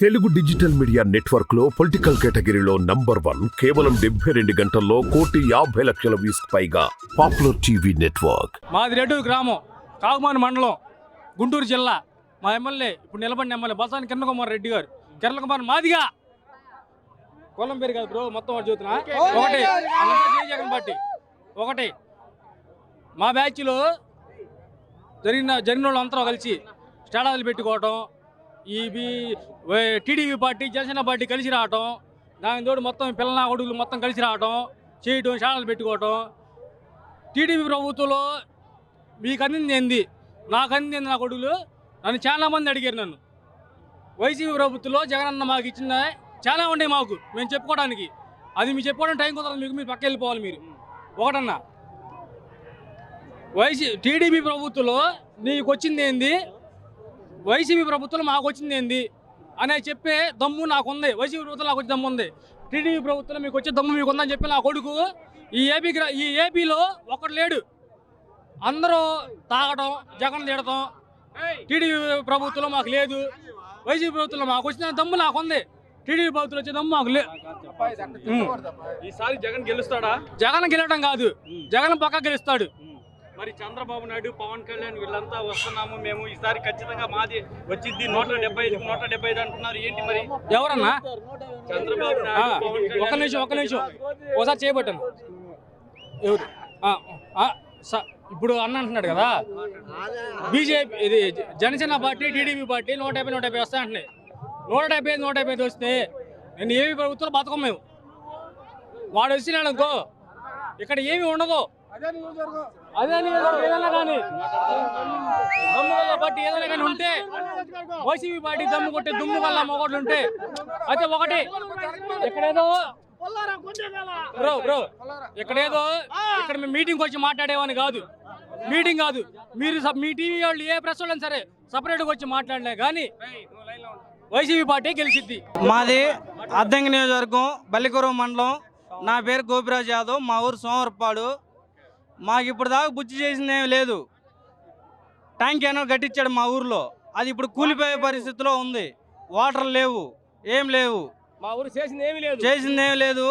Telugu digital media నెట్వర్క్లో political కేటగిరీలో number one కేవలం డెబ్బై రెండు గంటల్లో కోటి యాభై లక్షల వ్యూస్ పైగా పాపులర్ టీవీ నెట్వర్క్. మాది రెడ్డూరు గ్రామం కాకుమాని మండలం గుంటూరు జిల్లా. మా ఎమ్మెల్యే ఇప్పుడు నిలబడిన ఎమ్మెల్యే బసాని కిరణ్ కుమార్ రెడ్డి గారు. కిరణ్ కుమార్ మాదిగా. కులం పేరు కాదు బ్రో మొత్తం వాడు చూస్తున్నా ఒకటి జగన్ పార్టీ. ఒకటి మా బ్యాచ్లో జరిగిన జరిగిన వాళ్ళంతా కలిసి స్టాడాలు పెట్టుకోవటం ఈ టీడీపీ పార్టీ జనసేన పార్టీ కలిసి రావటం దాని తోడు మొత్తం పిల్లల కొడుకులు మొత్తం కలిసి రావటం చేయటం శాలలు పెట్టుకోవటం. టీడీపీ ప్రభుత్వంలో మీకు అందింది ఏంది? నాకు అందింది నా కొడుకులు? నన్ను చాలా మంది అడిగారు నన్ను. వైసీపీ ప్రభుత్వంలో జగనన్న మాకు ఇచ్చిన చాలా ఉన్నాయి మాకు మేము చెప్పుకోవడానికి. అది మీరు చెప్పుకోవడం టైం కుదరదు మీకు మీరు పక్క వెళ్ళిపోవాలి మీరు. ఒకటన్నా వైసీ టీడీపీ ప్రభుత్వంలో నీకు వచ్చింది ఏంది? వైసీపీ ప్రభుత్వంలో మాకు వచ్చింది ఏంది? అనే చెప్పే దమ్ము నాకు ఉంది వైసీపీ ప్రభుత్వం నాకు వచ్చే దమ్ము ఉంది. టీడీపీ ప్రభుత్వంలో మీకు వచ్చే దమ్ము మీకు ఉందని చెప్పి నా కొడుకు ఈ ఏపీ ఈ ఏపీలో ఒకడు లేడు. అందరూ తాగడం జగన్ తిడటం టీడీపీ ప్రభుత్వంలో మాకు లేదు. వైసీపీ ప్రభుత్వంలో మాకు వచ్చిన దమ్ము నాకు ఉంది టీడీపీ ప్రభుత్వం వచ్చే దమ్ము మాకు లేదు ఈసారి జగన్ గెలుస్తాడా? జగన్ గెలవడం కాదు. జగన్ పక్క గెలుస్తాడు. మరి చంద్రబాబు నాయుడు పవన్ కళ్యాణ్ వీళ్ళంతా వస్తున్నాము మేము. ఈసారి ఖచ్చితంగా మాది వచ్చింది. నూట డెబ్బై ఐదు నూట డెబ్బై ఐదు అంటున్నారు. ఏంటి మరి? ఎవరన్నా? చంద్రబాబు నాయుడు పవన్ కళ్యాణ్ నిమిషం ఒక్క నిమిషం. ఒకసారి చేయబట్టాను. ఎవరు? ఇప్పుడు అన్న అంటున్నాడు కదా. బీజేపీ ఇది జనసేన పార్టీ టీడీపీ పార్టీ నూట యాభై నూట యాభై వస్తాయి అంటున్నాయి. నూట డెబ్బై ఐదు నూట యాభై ఐదు వస్తే నేను ఏమి ప్రభుత్వం బతకం మేము? వాడు వచ్చినాడు అనుకో ఇక్కడ ఏమి ఉండదు. అదే ఏదైనా కానీ. దమ్ము వల్ల పార్టీ ఏదైనా కానీ ఉంటే వైసీపీ పార్టీ దమ్ము కొట్టే దుమ్ము వల్ల మొగోళ్ళు ఉంటే అయితే ఒకటి ఎక్కడేదో బ్రో బ్రో ఇక్కడేదో ఇక్కడ మేము మీటింగ్ వచ్చి మాట్లాడేవని కాదు. మీటింగ్ కాదు. మీరు మీ టీవీ వాళ్ళు ఏ ప్రెస్ వాళ్ళని సరే సపరేట్గా వచ్చి మాట్లాడలే కానీ వైసీపీ పార్టీ గెలిచిద్ది. మాది అద్దంకి నియోజకవర్గం బల్లికూరు మండలం. నా పేరు గోపిరాజ్ యాదవ్. మా ఊరు సోమరపాడు మాకు ఇప్పుడు దాకా బుజ్జి చేసింది ఏమీ లేదు. ట్యాంక్ ఏమో కట్టించాడు మా ఊర్లో. అది ఇప్పుడు కూలిపోయే పరిస్థితిలో ఉంది. వాటర్ లేవు. ఏం లేవు. మా ఊరు చేసింది ఏమీ లేదు. చేసింది ఏం లేదు.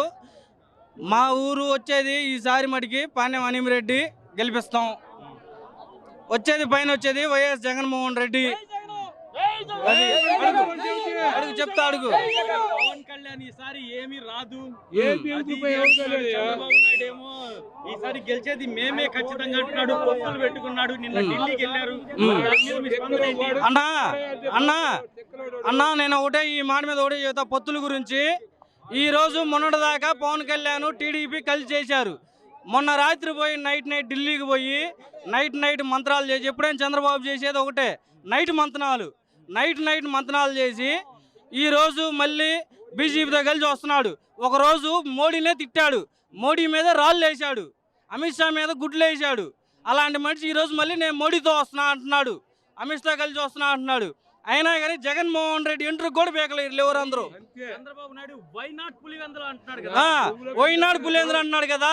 మా ఊరు వచ్చేది ఈసారి మటుకి పాణ్యం అనిమిరెడ్డి గెలిపిస్తాం. వచ్చేది పైన వచ్చేది వైఎస్ జగన్మోహన్ రెడ్డి. అడుగు చెప్తా అడుగు. కళ్యాణ్ ఈసారి ఏమీ రాదు. అది చంద్రబాబు నాయుడు ఏమో ఈసారి గెలిచేది మేమే ఖచ్చితంగా అంటున్నాడు పొత్తులు పెట్టుకున్నాడు నిన్న ఢిల్లీకి వెళ్ళారు. దాని మీద మీ స్పందన ఏంటి? అన్నా అన్నా అన్నా నేను ఒకటే ఈ మాట మీద ఒకటే చెబుతా పొత్తుల గురించి. ఈ రోజు మొన్నటిదాకా పవన్ కళ్యాణ్ టీడీపీ కలిసి చేశారు. మొన్న రాత్రి పోయి నైట్ నైట్ ఢిల్లీకి పోయి నైట్ నైట్ మంత్రాలు చేసి ఎప్పుడైనా చంద్రబాబు చేసేది ఒకటే. నైట్ మంతనాలు నైట్ నైట్ మంతనాలు చేసి ఈ రోజు మళ్ళీ బీజేపీతో కలిసి వస్తున్నాడు. ఒకరోజు మోడీనే తిట్టాడు. మోడీ మీద రాళ్ళు వేశాడు. అమిత్ షా మీద గుడ్లు వేసాడు అలాంటి మనిషి ఈరోజు మళ్ళీ నేను మోడీతో వస్తున్నా అంటున్నాడు. అమిత్ షా కలిసి వస్తున్నా అంటున్నాడు. అయినా కానీ జగన్మోహన్ రెడ్డి ఇంటర్ కూడా బేకలేరు లేవరు అందరూ. Chandrababu Naidu why not Pulivendula? అంటున్నాడు కదా. ఓయినాడు పులేంద్ర అన్నాడు కదా.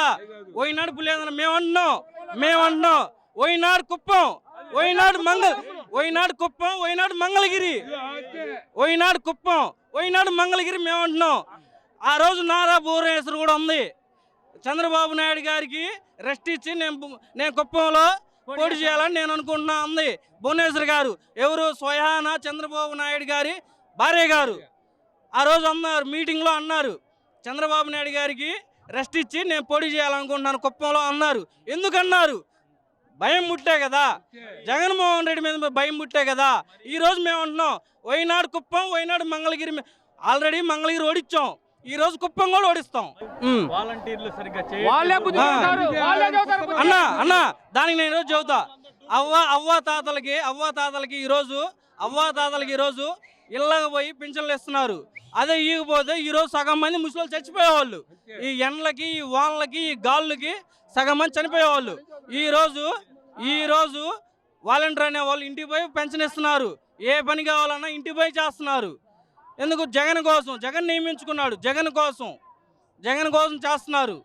ఓయినాడు పులేంద్ర మేము అంటున్నాం మేము అంటున్నాం ఓయినాడు కుప్పం? ఓయినాడు మంగళ ఓయినాడు కుప్పం ఓయినాడు మంగళగిరి. ఓయినాడు కుప్పం ఓయినాడు మంగళగిరి మేము అంటున్నాం ఆ రోజు నారా భువనేశ్వర్ కూడా ఉంది. చంద్రబాబు నాయుడు గారికి రెస్ట్ ఇచ్చి నేను నేను కుప్పంలో పోటీ చేయాలని నేను అనుకుంటున్నా ఉంది. భువనేశ్వర్ గారు ఎవరు? స్వయాన చంద్రబాబు నాయుడు గారి భార్య గారు. ఆ రోజు అన్నారు మీటింగ్లో అన్నారు. చంద్రబాబు నాయుడు గారికి రెస్ట్ ఇచ్చి నేను పోటీ చేయాలనుకుంటున్నాను కుప్పంలో అన్నారు. ఎందుకన్నారు? భయం ముట్టే కదా. జగన్మోహన్ రెడ్డి మీద భయం ముట్టే కదా. ఈ రోజు మేము అంటున్నాం వైనాడు కుప్పం వైనాడు మంగళగిరి ఆల్రెడీ మంగళగిరి ఓడిచ్చాం. ఈ రోజు కుప్పం కూడా ఓడిస్తాం. అన్నా అన్నా దానికి నేను ఈరోజు చెబుతా. అవ్వ అవ్వ తాతలకి అవ్వ తాతలకి ఈరోజు అవ్వ తాతలకి ఈరోజు ఇళ్ళకి పోయి పింఛన్లు ఇస్తున్నారు. అదే ఈగిపోతే ఈరోజు సగం మంది ముసలి చచ్చిపోయేవాళ్ళు. ఈ ఎండలకి ఈ వానలకి ఈ గాళ్ళకి సగం మంది చనిపోయేవాళ్ళు. ఈ ఈరోజు ఈ రోజు వాలంటీర్ అనే వాళ్ళు ఇంటికి పోయి పెన్షన్ ఇస్తున్నారు. ఏ పని కావాలన్నా ఇంటికి పోయి చేస్తున్నారు. ఎందుకు? జగన్ కోసం జగన్ నియమించుకున్నాడు జగన్ కోసం జగన్ కోసం చేస్తున్నారు.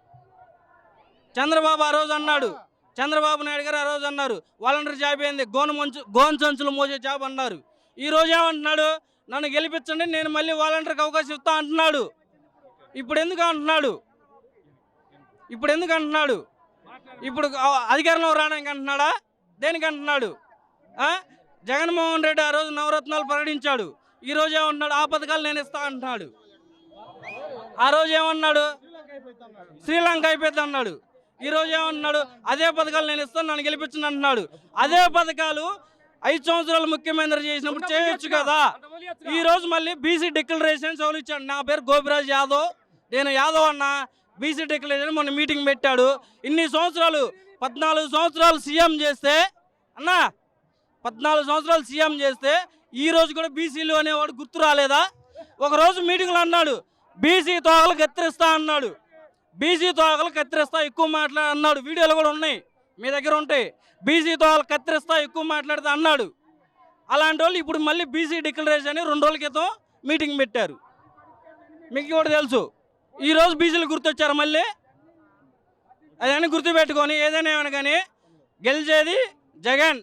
చంద్రబాబు ఆ రోజు అన్నాడు చంద్రబాబు నాయుడు గారు ఆ రోజు అన్నారు వాలంటీర్ జాబ్ ఏంది? గోను మంచు గోను సంచులు మోసే జాబ్ అన్నారు. ఈ రోజు ఏమంటున్నాడు? నన్ను గెలిపించండి నేను మళ్ళీ వాలంటీర్కి అవకాశం ఇస్తా అంటున్నాడు. ఇప్పుడు ఎందుకు అంటున్నాడు? ఇప్పుడు ఎందుకు అంటున్నాడు? ఇప్పుడు అధికారంలో రావడానికి అంటున్నాడా దేనికి అంటున్నాడు? జగన్మోహన్ రెడ్డి ఆ రోజు నవరత్నాలు ప్రకటించాడు. ఈ రోజు ఏమంటున్నాడు? ఆ పథకాలు నేను ఇస్తా అంటున్నాడు. ఆ రోజు ఏమన్నాడు శ్రీలంక అయిపోద్ది అన్నాడు. ఈ రోజు ఏమన్నాడు అదే పథకాలు నేను ఇస్తాను నన్ను గెలిపించండి అంటున్నాడు. అదే పథకాలు ఐదు సంవత్సరాలు ముఖ్యమంత్రి చేసినప్పుడు చేయొచ్చు కదా. ఈ రోజు మళ్ళీ బీసీ డిక్లరేషన్ చదువులు ఇచ్చాడు నా పేరు గోపిరాజ్ యాదవ్. నేను యాదవ్ అన్న. బీసీ డిక్లరేషన్ మొన్న మీటింగ్ పెట్టాడు. ఇన్ని సంవత్సరాలు పద్నాలుగు సంవత్సరాలు సీఎం చేస్తే అన్నా పద్నాలుగు సంవత్సరాలు సీఎం చేస్తే ఈ రోజు కూడా బీసీలు అనేవాడు గుర్తు రాలేదా? ఒకరోజు మీటింగ్లో అన్నాడు బీసీ తోగలు కత్తిరిస్తా అన్నాడు. బీసీ తోగలు కత్తిరిస్తా ఎక్కువ మాట్లా అన్నాడు. వీడియోలు కూడా ఉన్నాయి మీ దగ్గర ఉంటాయి. బీసీ తోగలు కత్తిరిస్తా ఎక్కువ మాట్లాడితే అన్నాడు. అలాంటి వాళ్ళు ఇప్పుడు మళ్ళీ బీసీ డిక్లరేషన్ అని రెండు రోజుల క్రితం మీటింగ్ పెట్టారు. మీకు కూడా తెలుసు. ఈరోజు బీజీలు గుర్తొచ్చారు మళ్ళీ? అదని గుర్తుపెట్టుకొని ఏదైనా ఏమైనా కానీ గెలిచేది జగన్.